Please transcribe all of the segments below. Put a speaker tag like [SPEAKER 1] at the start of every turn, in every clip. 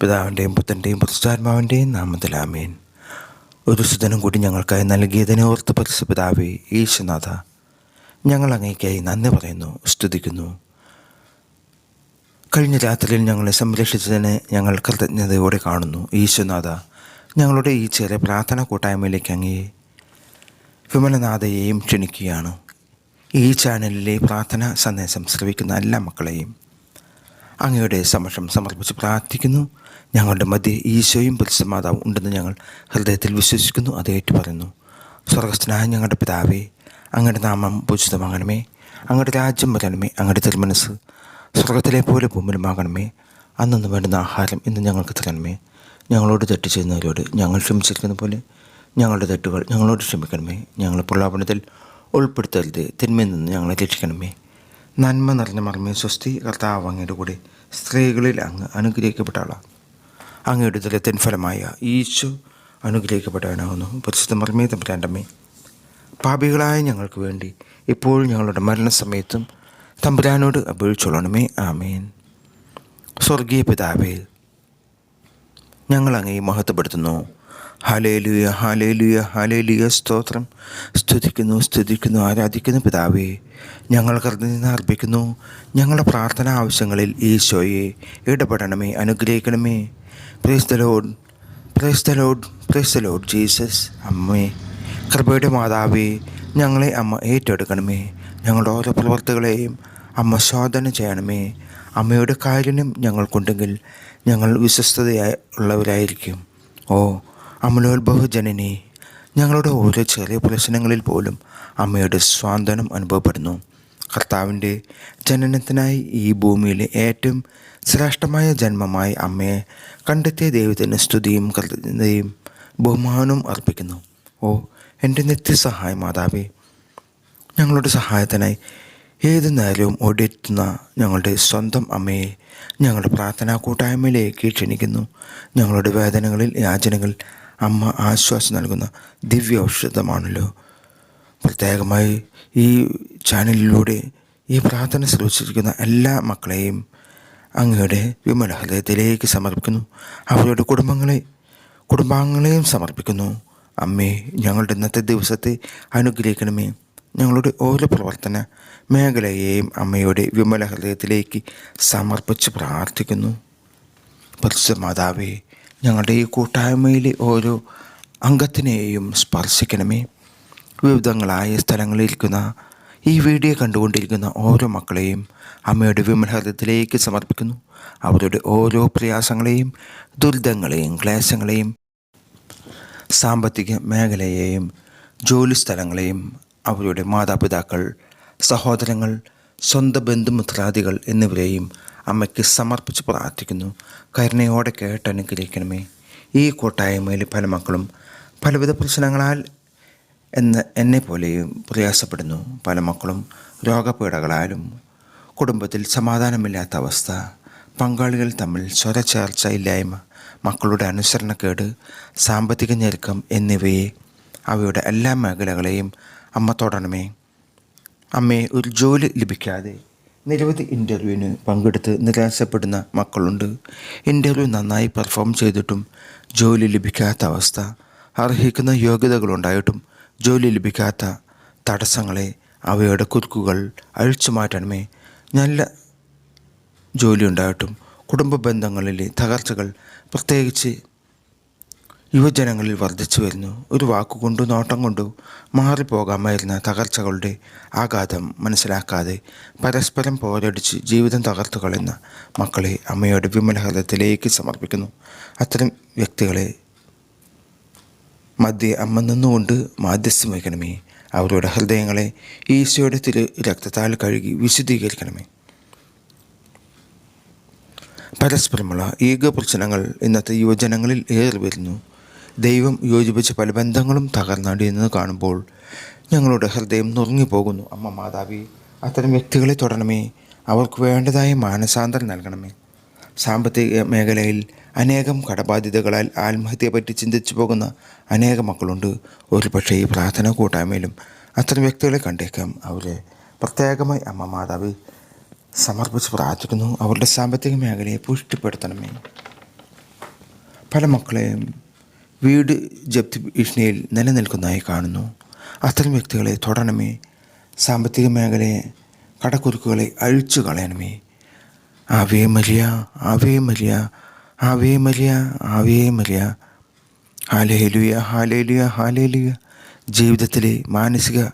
[SPEAKER 1] പിതാവിന്റെയും പുത്തന്റെയും പുരുഷാത്മാവിന്റെയും നാമത്തിൽ നാമത്തിലാമേൻ ഒരു സുതനം കൂടി ഞങ്ങൾക്കായി നൽകിയതിനെ ഓർത്ത് പരിശു പിതാവേ ഈശനാഥ ഞങ്ങൾ അങ്ങേക്കായി നന്ദി പറയുന്നു സ്തുതിക്കുന്നു. കഴിഞ്ഞ രാത്രിയിൽ ഞങ്ങളെ സംരക്ഷിച്ചതിന് ഞങ്ങൾ കൃതജ്ഞതയോടെ കാണുന്നു ഈശ്വനാഥ ഞങ്ങളുടെ ഈ ചെറിയ പ്രാർത്ഥന കൂട്ടായ്മയിലേക്ക് അങ്ങേ വിമലനാഥയെയും ക്ഷണിക്കുകയാണ്. ഈ ചാനലിലെ പ്രാർത്ഥന സന്ദേശം ശ്രവിക്കുന്ന എല്ലാ മക്കളെയും അങ്ങയുടെ സമക്ഷം സമർപ്പിച്ച് പ്രാർത്ഥിക്കുന്നു. ഞങ്ങളുടെ മധ്യ ഈശോയും പുരുഷമാതാവും ഉണ്ടെന്ന് ഞങ്ങൾ ഹൃദയത്തിൽ വിശ്വസിക്കുന്നു. അത് ഏറ്റുപറയുന്നു. സ്വർഗസ്ഥനായ ഞങ്ങളുടെ പിതാവേ അങ്ങയുടെ നാമം പൂജിതമാകണമേ. അങ്ങയുടെ രാജ്യം വരണമേ. അങ്ങയുടെ തിരുമനസ് സ്വർഗത്തിലെ പോലെ ഭൂമിലുമാകണമേ അന്നു വേണ്ടുന്ന ആഹാരം ഇന്ന് ഞങ്ങൾക്ക് തരണമേ. ഞങ്ങളോട് തെറ്റ് ചെയ്യുന്നവരോട് ഞങ്ങൾ ക്ഷമിച്ചിരിക്കുന്ന പോലെ ഞങ്ങളുടെ തെറ്റുകൾ ഞങ്ങളോട് ക്ഷമിക്കണമേ. ഞങ്ങൾ പ്രലോഭനത്തിൽ ഉൾപ്പെടുത്തരുത്. തിന്മയിൽ നിന്ന് ഞങ്ങളെ രക്ഷിക്കണമേ. നന്മ നിറഞ്ഞ മർമ്മേ സ്വസ്തി കർത്താവ് അങ്ങയുടെ കൂടെ സ്ത്രീകളിൽ അങ്ങ് അനുഗ്രഹിക്കപ്പെട്ട ആളാണ് അങ്ങയുടെ ദലത്തിൻ ഫലമായ ഈശോ അനുഗ്രഹിക്കപ്പെട്ടവനാകുന്നു പരിശുദ്ധ മർമ്മേ തമ്പുരാന്റമ്മേ പാപികളായ ഞങ്ങൾക്ക് വേണ്ടി ഇപ്പോൾ ഞങ്ങളുടെ മരണസമയത്തും തമ്പുരാനോട് അപേക്ഷിച്ചോളണമേ. ആമേൻ. സ്വർഗീയ പിതാവേ ഞങ്ങൾ അങ്ങേ മഹത്വപ്പെടുത്തുന്നു. ഹാലേലുയ ഹലേലുയ ഹലേലുയ സ്തോത്രം. സ്തുതിക്കുന്നു സ്തുതിക്കുന്നു ആരാധിക്കുന്നു പിതാവേ. ഞങ്ങൾ കൃതജ്ഞത അർപ്പിക്കുന്നു. ഞങ്ങളുടെ പ്രാർത്ഥന ആവശ്യങ്ങളിൽ ഈശോയെ ഇടപെടണമേ അനുഗ്രഹിക്കണമേ. Praise the lord the lord praise the lord praise the lord Jesus അമ്മേ കൃപയുടെ മാതാവേ ഞങ്ങളെ അമ്മ ഏറ്റെടുക്കണമേ. ഞങ്ങളുടെ ഓരോ പ്രവർത്തികളെയും അമ്മ ശോധന ചെയ്യണമേ. അമ്മയുടെ കാരുണ്യം ഞങ്ങൾക്കുണ്ടെങ്കിൽ ഞങ്ങൾ വിശ്വസ്തതയായി ഉള്ളവരായിരിക്കും. ഓ അമലോത്ഭവ ജനനി ഞങ്ങളുടെ ഓരോ ചെറിയ പ്രശ്നങ്ങളിൽ പോലും അമ്മയുടെ സ്വാന്തനം അനുഭവപ്പെടുന്നു. കർത്താവിന്റെ ജനനത്തിനായി ഈ ഭൂമിയിലെ ഏറ്റവും ശ്രേഷ്ഠമായ ജന്മമായി അമ്മയെ കണ്ടെത്തിയ ദൈവത്തിന് സ്തുതിയും കൃതജ്ഞതയും ബഹുമാനവും അർപ്പിക്കുന്നു. ഓ എന്റെ നിത്യസഹായ മാതാവേ ഞങ്ങളുടെ സഹായത്തിനായി ഏത് നേരവും ഓടിയെത്തുന്ന ഞങ്ങളുടെ സ്വന്തം അമ്മയെ ഞങ്ങളുടെ പ്രാർത്ഥനാ കൂട്ടായ്മയിലേക്ക് ക്ഷണിക്കുന്നു. ഞങ്ങളുടെ വേദനകളിൽ യാചനകൾ അമ്മ ആശ്വാസം നൽകുന്ന ദിവ്യ ഔഷധമാണല്ലോ പ്രത്യേകമായി ഈ ചാനലിലൂടെ ഈ പ്രാർത്ഥന ശ്രമിച്ചിരിക്കുന്ന എല്ലാ മക്കളെയും അങ്ങയുടെ വിമല ഹൃദയത്തിലേക്ക് സമർപ്പിക്കുന്നു. അവരുടെ കുടുംബങ്ങളെ കുടുംബാംഗങ്ങളെയും സമർപ്പിക്കുന്നു. അമ്മേ ഞങ്ങളുടെ ഇന്നത്തെ ദിവസത്തെ അനുഗ്രഹിക്കണമേ. ഞങ്ങളുടെ ഓരോ പ്രവർത്തന മേഖലയെയും അമ്മയുടെ വിമല ഹൃദയത്തിലേക്ക് സമർപ്പിച്ച് പ്രാർത്ഥിക്കുന്നു. പരിശുദ്ധ മാതാവേ ഞങ്ങളുടെ ഈ കൂട്ടായ്മയിലെ ഓരോ അംഗത്തിനെയും സ്പർശിക്കണമേ. വിവിധങ്ങളായ സ്ഥലങ്ങളിലിരിക്കുന്ന ഈ വീഡിയോ കണ്ടുകൊണ്ടിരിക്കുന്ന ഓരോ മക്കളെയും അമ്മയുടെ വിമലഹൃദയത്തിലേക്ക് സമർപ്പിക്കുന്നു. അവരുടെ ഓരോ പ്രയാസങ്ങളെയും ദുരിതങ്ങളെയും ക്ലേശങ്ങളെയും സാമ്പത്തിക മേഖലയെയും ജോലി സ്ഥലങ്ങളെയും അവരുടെ മാതാപിതാക്കൾ സഹോദരങ്ങൾ സ്വന്തം ബന്ധുമിത്രാദികൾ എന്നിവരെയും അമ്മയ്ക്ക് സമർപ്പിച്ച് പ്രാർത്ഥിക്കുന്നു. കരുണയോടെ കേട്ട് അനുഗ്രഹിക്കണമേ. ഈ കൂട്ടായ്മയിൽ പല മക്കളും പലവിധ പ്രശ്നങ്ങളാൽ എന്ന് എന്നെ പോലെയും പ്രയാസപ്പെടുന്നു. പല മക്കളും രോഗപീഠകളാലും കുടുംബത്തിൽ സമാധാനമില്ലാത്ത അവസ്ഥ പങ്കാളികൾ തമ്മിൽ സ്വരച്ചേർച്ച ഇല്ലായ്മ മക്കളുടെ അനുസരണക്കേട് സാമ്പത്തിക ഞെരുക്കം എന്നിവയെ അവയുടെ എല്ലാ മേഖലകളെയും അമ്മ തൊടണമേ. അമ്മയെ ഒരു ജോലി ലഭിക്കാതെ നിരവധി ഇന്റർവ്യൂവിന് പങ്കെടുത്ത് നിരാശപ്പെടുന്ന മക്കളുണ്ട്. ഇന്റർവ്യൂ നന്നായി പെർഫോം ചെയ്തിട്ടും ജോലി ലഭിക്കാത്ത അവസ്ഥ അർഹിക്കുന്ന യോഗ്യതകളുണ്ടായിട്ടും ജോലി ലഭിക്കാത്ത തടസ്സങ്ങളെ അവയുടെ കുരുക്കുകൾ അഴിച്ചു മാറ്റണമേ നല്ല ജോലി ഉണ്ടായിട്ടും കുടുംബ ബന്ധങ്ങളിലെ തകർച്ചകൾ പ്രത്യേകിച്ച് യുവജനങ്ങളിൽ വർദ്ധിച്ചു വരുന്നു. ഒരു വാക്കുകൊണ്ടോ നോട്ടം കൊണ്ടോ മാറിപ്പോകാമായിരുന്ന തകർച്ചകളുടെ ആഘാതം മനസ്സിലാക്കാതെ പരസ്പരം പോരടിച്ച് ജീവിതം തകർത്തു കളയുന്ന മക്കളെ അമ്മയുടെ വിമലഹൃദയത്തിലേക്ക് സമർപ്പിക്കുന്നു. അത്തരം വ്യക്തികളെ മധ്യ അമ്മ നിന്നുകൊണ്ട് മാധ്യസ്ഥം വയ്ക്കണമേ അവരുടെ ഹൃദയങ്ങളെ ഈശോയുടെ തിരു രക്തത്താൽ കഴുകി വിശുദ്ധീകരിക്കണമേ. പരസ്പരമുള്ള ഏക പ്രശ്നങ്ങൾ ഇന്നത്തെ യുവജനങ്ങളിൽ ഏറി വരുന്നു. ദൈവം യോജിപ്പിച്ച പല ബന്ധങ്ങളും തകർന്നടിയുന്നത് കാണുമ്പോൾ ഞങ്ങളുടെ ഹൃദയം നുറുങ്ങിപ്പോകുന്നു. അമ്മ മാതാവി അത്തരം വ്യക്തികളെ തുടരണമേ അവർക്ക് വേണ്ടതായ മാനസാന്തരം നൽകണമേ. സാമ്പത്തിക മേഖലയിൽ അനേകം കടബാധ്യതകളാൽ ആത്മഹത്യയെപ്പറ്റി ചിന്തിച്ചു പോകുന്ന അനേക മക്കളുണ്ട്. ഒരു പക്ഷേ ഈ പ്രാർത്ഥന കൂട്ടായ്മയിലും അത്തരം വ്യക്തികളെ കണ്ടേക്കാം. അവരെ പ്രത്യേകമായി അമ്മ മാതാവ് സമർപ്പിച്ച് പ്രാർത്ഥിക്കുന്നു. അവരുടെ സാമ്പത്തിക മേഖലയെ പുഷ്ടിപ്പെടുത്തണമേ. പല മക്കളെയും വീട് ജപ്തി ഭീഷണിയിൽ നിലനിൽക്കുന്നതായി കാണുന്നു. അത്തരം വ്യക്തികളെ തൊടണമേ. സാമ്പത്തിക മേഖലയെ കടക്കുരുക്കുകളെ അഴിച്ചു കളയണമേ. Ave Maria Ave Maria Ave Maria Ave Maria. Hallelujah hallelujah hallelujah ജീവിതത്തിലെ മാനസിക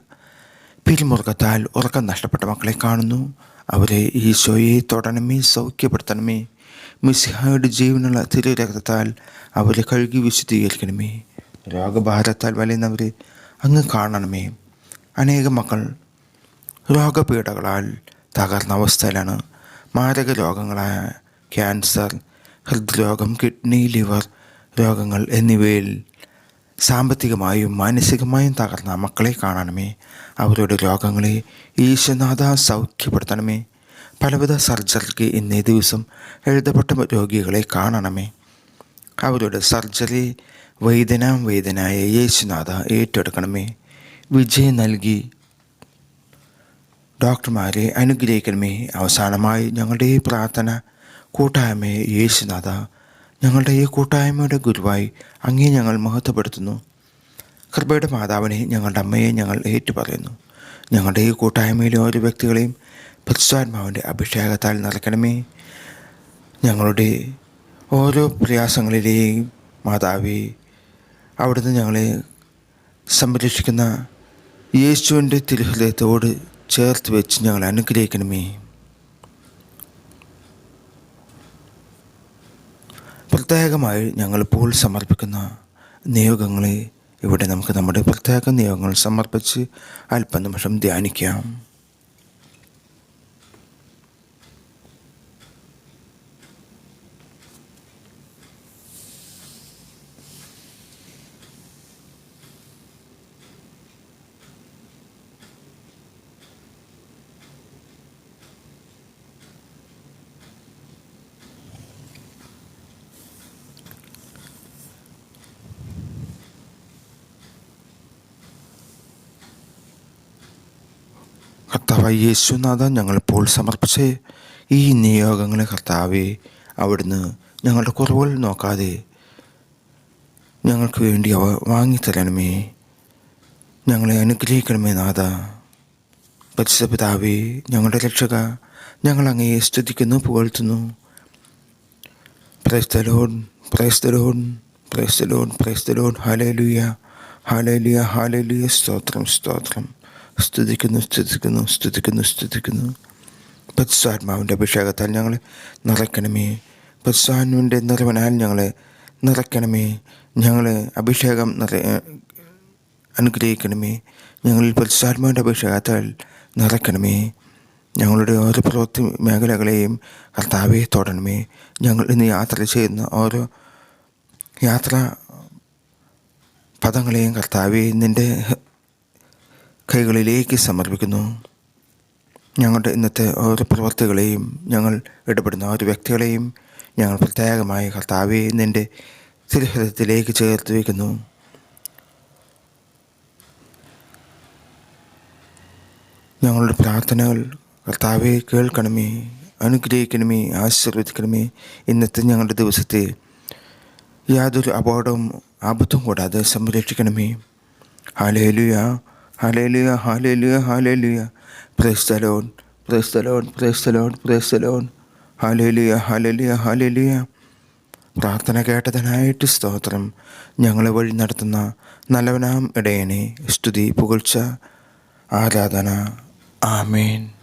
[SPEAKER 1] പിരിമുറുക്കത്താൽ ഉറക്കം നഷ്ടപ്പെട്ട മക്കളെ കാണുന്നു. അവരെ ഈശോയെ തൊടണമേ സൗഖ്യപ്പെടുത്തണമേ. മിസിഹായുടെ ജീവനുള്ള തിരു രക്തത്താൽ അവരെ കഴുകി വിശുദ്ധീകരിക്കണമേ. രോഗഭാരത്താൽ വലയുന്നവരെ അങ്ങ് കാണണമേ. അനേകം മക്കൾ രോഗപീഠകളാൽ തകർന്ന അവസ്ഥയിലാണ് മാരക രോഗങ്ങളായ ക്യാൻസർ ഹൃദ്രോഗം കിഡ്നി ലിവർ രോഗങ്ങൾ എന്നിവയിൽ സാമ്പത്തികമായും മാനസികമായും തകർന്ന മക്കളെ കാണണമേ. അവരുടെ രോഗങ്ങളെ ഈശ്വനാഥ സൗഖ്യപ്പെടുത്തണമേ. പലവിധ സർജറിക്ക് ഇന്നേ ദിവസം എഴുതപ്പെട്ട രോഗികളെ കാണണമേ. അവരുടെ സർജറി വൈദ്യനാം വൈദ്യനായ യേശുനാഥ ഏറ്റെടുക്കണമേ. വിജയം നൽകി. ഡോക്ടർമാരെ അനുഗ്രഹിക്കണമേ. അവസാനമായി ഞങ്ങളുടെ ഈ പ്രാർത്ഥന കൂട്ടായ്മയെ യേശുനാഥ ഞങ്ങളുടെ ഈ കൂട്ടായ്മയുടെ ഗുരുവായി അങ്ങേ ഞങ്ങൾ മഹത്വപ്പെടുത്തുന്നു. കൃപയുടെ മാതാവിനെ ഞങ്ങളുടെ അമ്മയെ ഞങ്ങൾ ഏറ്റുപറയുന്നു. ഞങ്ങളുടെ ഈ കൂട്ടായ്മയിലെ ഓരോ വ്യക്തികളെയും പരിശുദ്ധാത്മാവിന്റെ അഭിഷേകത്താൽ നിറയ്ക്കണമേ ഞങ്ങളുടെ ഓരോ പ്രയാസങ്ങളിലെയും മാതാവേ അവിടുന്ന് ഞങ്ങളെ സംരക്ഷിക്കുന്ന യേശുവിന്റെ തിരുഹൃദയത്തോട് ചേർത്ത് വെച്ച് ഞങ്ങൾ അനുഗ്രഹിക്കണമേ. പ്രത്യേകമായി ഞങ്ങളിപ്പോൾ സമർപ്പിക്കുന്ന നിയോഗങ്ങളെ ഇവിടെ നമുക്ക് നമ്മുടെ പ്രത്യേക നിയോഗങ്ങൾ സമർപ്പിച്ച് അല്പനിമിഷം ധ്യാനിക്കാം. കർത്താവ് യേശുനാഥ ഞങ്ങളിപ്പോൾ സമർപ്പിച്ച ഈ നിയോഗങ്ങളെ കർത്താവെ അവിടുന്ന് ഞങ്ങളുടെ കുറവുകൾ നോക്കാതെ ഞങ്ങൾക്ക് വേണ്ടി അവ വാങ്ങിത്തരണമേ. ഞങ്ങളെ അനുഗ്രഹിക്കണമേ നാഥ. പരിശുദ്ധ പിതാവേ ഞങ്ങളുടെ രക്ഷക ഞങ്ങൾ അങ്ങയെ സ്തുതിക്കുന്നു പുകഴ്ത്തുന്നു. Praise the Lord praise the Lord praise the Lord praise the Lord hallelujah hallelujah hallelujah സ്തോത്രം സ്തോത്രം. സ്തുതിക്കുന്നു സ്തുതിക്കുന്നു സ്തുതിക്കുന്നു സ്തുതിക്കുന്നു. പരിശുദ്ധാത്മാവിന്റെ അഭിഷേകത്താൽ ഞങ്ങളെ നിറയ്ക്കണമേ. പരിശുദ്ധാത്മാവിന്റെ നിറവനാൽ ഞങ്ങളെ നിറയ്ക്കണമേ. ഞങ്ങളെ അഭിഷേകം നിറ അനുഗ്രഹിക്കണമേ. ഞങ്ങളിൽ പരിശുദ്ധാത്മാവിന്റെ അഭിഷേകത്താൽ നിറയ്ക്കണമേ. ഞങ്ങളുടെ ഓരോ പ്രവൃത്തി മേഖലകളെയും കർത്താവെ തൊടണമേ. ഞങ്ങൾ ഇന്ന് യാത്ര ചെയ്യുന്ന ഓരോ യാത്ര പദങ്ങളെയും കർത്താവെ നിന്റെ കൈകളിലേക്ക് സമർപ്പിക്കുന്നു. ഞങ്ങളുടെ ഇന്നത്തെ ഓരോ പ്രവർത്തികളെയും ഞങ്ങൾ ഇടപെടുന്ന ഓരോ വ്യക്തികളെയും ഞങ്ങൾ പ്രത്യേകമായി കർത്താവെ നിന്റെ തിരുഹൃദയത്തിലേക്ക് ചേർത്ത് വയ്ക്കുന്നു. ഞങ്ങളുടെ പ്രാർത്ഥനകൾ കർത്താവെ കേൾക്കണമേ അനുഗ്രഹിക്കണമേ ആശീർവദിക്കണമേ. ഇന്നത്തെ ഞങ്ങളുടെ ദിവസത്തെ യാതൊരു അപകടവും ആപത്തും കൂടാതെ സംരക്ഷിക്കണമേ. Hallelujah hallelujah hallelujah hallelujah praise the lord praise the lord praise the lord praise the lord hallelujah hallelujah hallelujah പ്രാർത്ഥന കേട്ടതിനായിട്ട് സ്തോത്രം. ഞങ്ങളെ വഴി നടത്തുന്ന നല്ലവനാം ഇടയനെ സ്തുതി പുകഴ്ച ആരാധന. ആമേൻ.